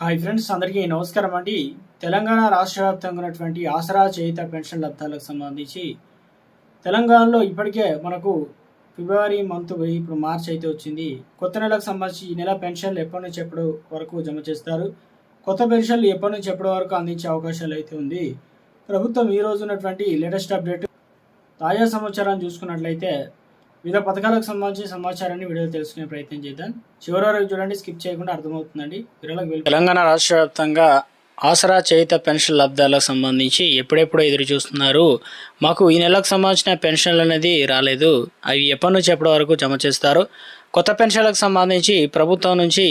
Hi friends అందరికీ నమస్కారం అండి. తెలంగాణ రాష్ట్ర వ్యాప్తంగా ఉన్నటువంటి ఆసరా చేయిత పెన్షన్ లబ్ధాలకు సంబంధించి తెలంగాణలో ఇప్పటికే మనకు ఫిబ్రవరి మంత్ పోయి ఇప్పుడు మార్చ్ అయితే వచ్చింది. కొత్త నెలకు సంబంధించి ఈ నెల పెన్షన్లు ఎప్పటి నుంచి ఎప్పటి వరకు జమ చేస్తారు? కొత్త పెన్షన్లు ఎప్పటి నుంచి ఎప్పటి వరకు అందించే అవకాశాలు అయితే ఉంది? ప్రభుత్వం ఈ రోజు ఉన్నటువంటి లేటెస్ట్ అప్డేట్ తాజా సమాచారం చూసుకున్నట్లయితే వివిధ పథకాలకు సంబంధించిన సమాచారాన్ని వీడియో తెలుసుకునే ప్రయత్నం చేద్దాం. చివరి వరకు చూడండి స్కిప్ చేయకుండా అర్థమవుతుందండి. తెలంగాణ రాష్ట్ర వ్యాప్తంగా ఆసరా చేయిత పెన్షన్ లబ్ధాలకు సంబంధించి ఎప్పుడెప్పుడు ఎదురు చూస్తున్నారు మాకు ఈ నెలకు సంబంధించిన పెన్షన్లు అనేది రాలేదు. అవి ఎప్పటి నుంచి ఎప్పటి వరకు జమ చేస్తారు? కొత్త పెన్షన్లకు సంబంధించి ప్రభుత్వం నుంచి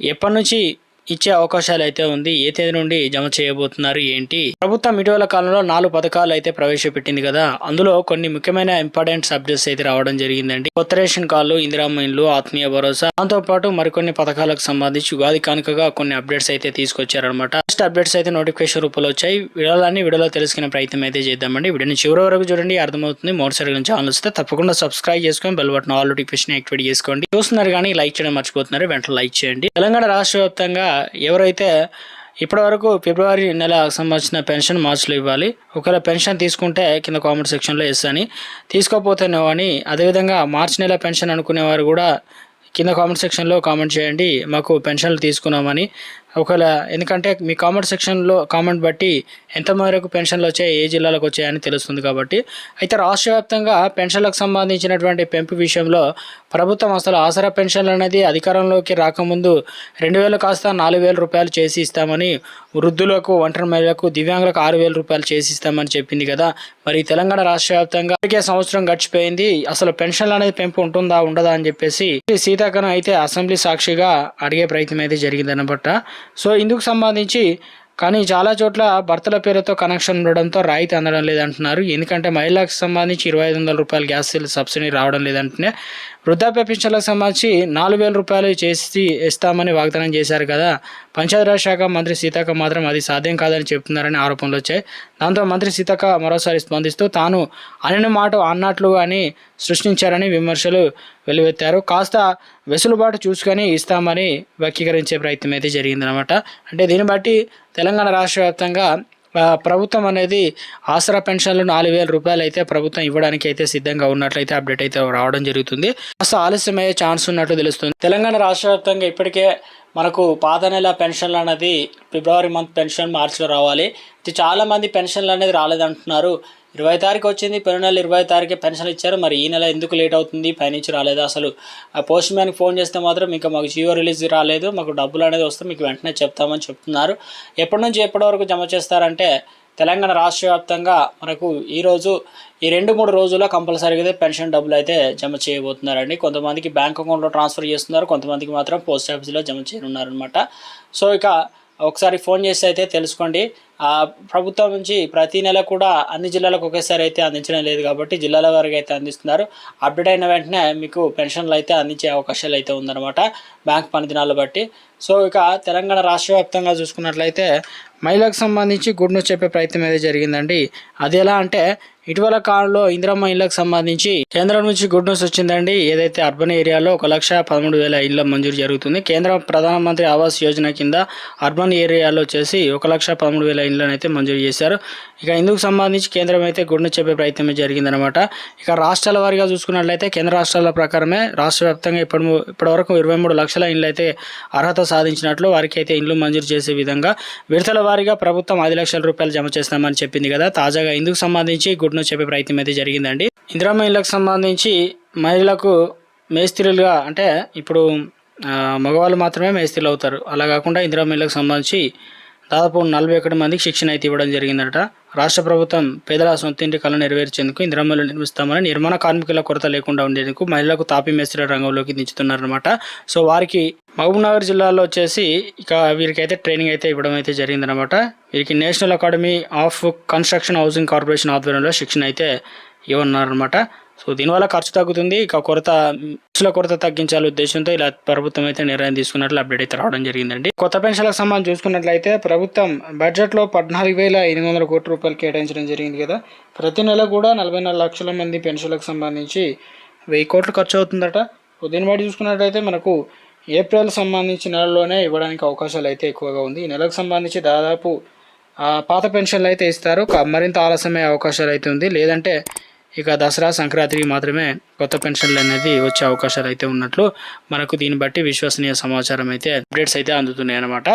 ఎప్పటి నుంచి ఇచ్చే అవకాశాలు అయితే ఉంది. ఏ తేదీ నుండి జమ చేయబోతున్నారు ఏంటి? ప్రభుత్వం ఇటీవల కాలంలో నాలుగు పథకాలు అయితే ప్రవేశపెట్టింది కదా. అందులో కొన్ని ముఖ్యమైన ఇంపార్టెంట్ సబ్జెక్ట్స్ అయితే రావడం జరిగిందండి. కొత్త రేషన్ కార్డులు ఇందిరామ్మ ఆత్మీయ భరోసా దాంతో పాటు మరికొన్ని పథకాలకు సంబంధించి ఉగాది కానుకగా కొన్ని అప్డేట్స్ అయితే తీసుకొచ్చారనమాట ఫస్ట్ అప్డేట్స్ అయితే నోటిఫికేషన్ రూపంలో వచ్చాయి. వివరాలన్నీ వీడియోలో తెలుసుకునే ప్రయత్నం అయితే చేద్దామండి. వీడియోని చివరి వరకు చూడండి. అర్థమవుతుంది. మరోసారి గురించి ఛానల్ వస్తే తప్పకుండా సబ్స్క్రైబ్ చేసుకొని bell button all notification activate చేసుకోండి. చూస్తున్నారు కానీ లైక్ చేయడం మర్చిపోతున్నారు. వెంటనే లైక్ చేయండి. తెలంగాణ రాష్ట్ర వ్యాప్తంగా ఎవరైతే ఇప్పటివరకు ఫిబ్రవరి నెల సంబంధించిన పెన్షన్ మార్చిలో ఇవ్వాలి ఒకవేళ పెన్షన్ తీసుకుంటే కింద కామెంట్ సెక్షన్లో ఎస్ అని. తీసుకోకపోతే అని. అదేవిధంగా మార్చి నెల పెన్షన్ అనుకునేవారు కూడా కింద కామెంట్ సెక్షన్లో కామెంట్ చేయండి మాకు పెన్షన్లు తీసుకున్నామని. ఒకవేళ ఎందుకంటే మీ కామెంట్ సెక్షన్లో కామెంట్ బట్టి ఎంత మేరకు పెన్షన్లు వచ్చాయి ఏ జిల్లాలకు వచ్చాయని తెలుస్తుంది కాబట్టి. అయితే రాష్ట్ర వ్యాప్తంగా పెన్షన్లకు సంబంధించినటువంటి పెంపు విషయంలో ప్రభుత్వం అసలు ఆసరా పెన్షన్లు అనేది అధికారంలోకి రాకముందు రెండు వేలు కాస్త నాలుగు వేల రూపాయలు చేసి ఇస్తామని వృద్ధులకు ఒంటరి మహిళలకు దివ్యాంగులకు ఆరు వేల రూపాయలు చేసి ఇస్తామని చెప్పింది కదా. మరి తెలంగాణ రాష్ట్ర వ్యాప్తంగా ఇప్పటికే సంవత్సరం గడిచిపోయింది. అసలు పెన్షన్లు అనేది పెంపు ఉంటుందా ఉండదా అని చెప్పేసి సీతాకరణ అయితే అసెంబ్లీ సాక్షిగా అడిగే ప్రయత్నం అయితే జరిగిందన్నమాట. సో ఇందుకు సంబంధించి కానీ చాలా చోట్ల భర్తల పేరుతో కనెక్షన్ ఉండడంతో రాయితీ అందడం లేదంటున్నారు. ఎందుకంటే మహిళలకు సంబంధించి ఇరవై ఐదు వందల రూపాయలు గ్యాస్ సబ్సిడీ రావడం లేదంటే వృద్ధాప్య పింఛన్లకు సంబంధించి నాలుగు వేల రూపాయలు చేసి ఇస్తామని వాగ్దానం చేశారు కదా. పంచాయతీరాజ్ శాఖ మంత్రి సీతక్క మాత్రం అది సాధ్యం కాదని చెప్తున్నారని ఆరోపణలు వచ్చాయి. దాంతో మంత్రి సీతక్క మరోసారి స్పందిస్తూ తాను అనిన మాట అన్నట్లు అని సృష్టించారని విమర్శలు వెలువెత్తారు. కాస్త వెసులుబాటు చూసుకొని ఇస్తామని వ్యక్తీకరించే ప్రయత్నం అయితే జరిగిందనమాట అంటే దీన్ని బట్టి తెలంగాణ రాష్ట్ర వ్యాప్తంగా ప్రభుత్వం అనేది ఆసరా పెన్షన్లు నాలుగు వేల రూపాయలు అయితే ప్రభుత్వం ఇవ్వడానికి అయితే సిద్ధంగా ఉన్నట్లయితే అప్డేట్ అయితే రావడం జరుగుతుంది. కాస్త ఆలస్యమయ్యే ఛాన్స్ ఉన్నట్లు తెలుస్తుంది. తెలంగాణ రాష్ట్ర వ్యాప్తంగా ఇప్పటికే మనకు పాత నెల పెన్షన్లు అనేది ఫిబ్రవరి మంత్ పెన్షన్ మార్చిలో రావాలి. ఇది పెన్షన్లు అనేది రాలేదంటున్నారు. ఇరవై తారీఖు వచ్చింది పెను నెల ఇరవై తారీఖే పెన్షన్ ఇచ్చారు. మరి ఈ నెల ఎందుకు లేట్ అవుతుంది? పైనుంచి రాలేదు అసలు? ఆ పోస్ట్ మ్యాన్కి ఫోన్ చేస్తే మాత్రం ఇంకా మాకు జియో రిలీజ్ రాలేదు. మాకు డబ్బులు అనేది వస్తే మీకు వెంటనే చెప్తామని చెప్తున్నారు. ఎప్పటి నుంచి ఎప్పటి వరకు జమ చేస్తారంటే తెలంగాణ రాష్ట్ర వ్యాప్తంగా మనకు ఈరోజు ఈ రెండు మూడు రోజుల్లో కంపల్సరీగా పెన్షన్ డబ్బులు అయితే జమ చేయబోతున్నారండి. కొంతమందికి బ్యాంక్ అకౌంట్లో ట్రాన్స్ఫర్ చేస్తున్నారు. కొంతమందికి మాత్రం పోస్ట్ ఆఫీస్లో జమ చేయనున్నారనమాట సో ఇక ఒకసారి ఫోన్ చేసి అయితే తెలుసుకోండి. ప్రభుత్వం నుంచి ప్రతి నెల కూడా అన్ని జిల్లాలకు ఒకేసారి అయితే అందించడం లేదు కాబట్టి జిల్లాల వారికి అయితే అందిస్తున్నారు. అప్డేట్ అయిన వెంటనే మీకు పెన్షన్లు అయితే అందించే అవకాశాలు అయితే ఉందన్నమాట బ్యాంక్ పనిదినాలు బట్టి. సో ఇక తెలంగాణ రాష్ట్ర వ్యాప్తంగా చూసుకున్నట్లయితే మహిళలకు సంబంధించి గుడ్ న్యూస్ చెప్పే ప్రయత్నం అయితే జరిగిందండి. అది ఎలా అంటే ఇటీవల కాలంలో ఇందిరమ్మ ఇళ్ళకు సంబంధించి కేంద్రం నుంచి గుడ్ న్యూస్ వచ్చిందండి. ఏదైతే అర్బన్ ఏరియాలో ఒక లక్ష పదమూడు వేల ఇళ్ళ మంజూరు జరుగుతుంది. కేంద్ర ప్రధానమంత్రి ఆవాస్ యోజన కింద అర్బన్ ఏరియాలో చేసి ఒక లక్ష పదమూడు వేల ఇళ్ళను అయితే మంజూరు చేశారు. ఇక ఇందుకు సంబంధించి కేంద్రం అయితే గుడ్ను చెప్పే ప్రయత్నం జరిగిందనమాట ఇక రాష్ట్రాల వారిగా చూసుకున్నట్లయితే కేంద్ర రాష్ట్రాల ప్రకారమే రాష్ట్ర వ్యాప్తంగా ఇప్పటి ఇప్పటివరకు ఇరవై మూడు లక్షల ఇండ్లు అయితే అర్హత సాధించినట్లు వారికి అయితే ఇండ్లు మంజూరు చేసే విధంగా విడతల వారీగా ప్రభుత్వం ఐదు లక్షల రూపాయలు జమ చేస్తామని చెప్పింది కదా. తాజాగా ఇందుకు సంబంధించి గుడ్ చెప్పే ప్రయత్నం అయితే జరిగిందండి. ఇందిరామ ఇళ్ళకు సంబంధించి మహిళలకు మేస్త్రీలుగా అంటే ఇప్పుడు మగవాళ్ళు మాత్రమే మేస్త్రీలు అవుతారు. అలా కాకుండా ఇందిరామ ఇళ్ళకు సంబంధించి దాదాపు నలభై ఒకటి మందికి శిక్షణ అయితే ఇవ్వడం జరిగిందట. రాష్ట్ర ప్రభుత్వం పేదల సొంతింటి కళ నెరవేర్చేందుకు ఇంద్రమ్మలు నిర్మిస్తామని నిర్మాణ కార్మికుల కొరత లేకుండా ఉండేందుకు మహిళలకు తాపి మేస్త్రి రంగంలోకి దించుతున్నారనమాట సో వారికి మహబూబ్నగర్ జిల్లాలో వచ్చేసి ఇక వీరికైతే ట్రైనింగ్ అయితే ఇవ్వడం అయితే జరిగిందనమాట వీరికి National Academy of Construction housing corporation ఆధ్వర్యంలో శిక్షణ అయితే ఇవ్వన్నారనమాట సో దీనివల్ల ఖర్చు తగ్గుతుంది. ఇక కొరత ఖర్చుల కొరత తగ్గించాలి ఉద్దేశంతో ఇలా ప్రభుత్వం అయితే నిర్ణయం తీసుకున్నట్లు అప్డేట్ అయితే రావడం జరిగిందండి. కొత్త పెన్షన్లకు సంబంధించి చూసుకున్నట్లయితే ప్రభుత్వం బడ్జెట్లో పద్నాలుగు వేల ఎనిమిది వందల కోట్ల రూపాయలు కేటాయించడం జరిగింది కదా. ప్రతి నెల కూడా నలభై నాలుగు లక్షల మంది పెన్షన్లకు సంబంధించి వెయ్యి కోట్లు ఖర్చు అవుతుందట. సో దీన్ని బట్టి చూసుకున్నట్లయితే మనకు ఏప్రిల్ సంబంధించి నెలలోనే ఇవ్వడానికి అవకాశాలు అయితే ఎక్కువగా ఉంది. ఈ నెలకు సంబంధించి దాదాపు పాత పెన్షన్లు అయితే ఇస్తారు. మరింత ఆలస్యమయ్యే అవకాశాలు అయితే ఉంది. లేదంటే ఇక దసరా సంక్రాంతికి మాత్రమే కొత్త పెన్షన్లు అనేది వచ్చే అవకాశాలు అయితే ఉన్నట్లు మనకు దీన్ని బట్టి విశ్వసనీయ సమాచారం అయితే అప్డేట్స్ అయితే అందుతున్నాయి అన్నమాట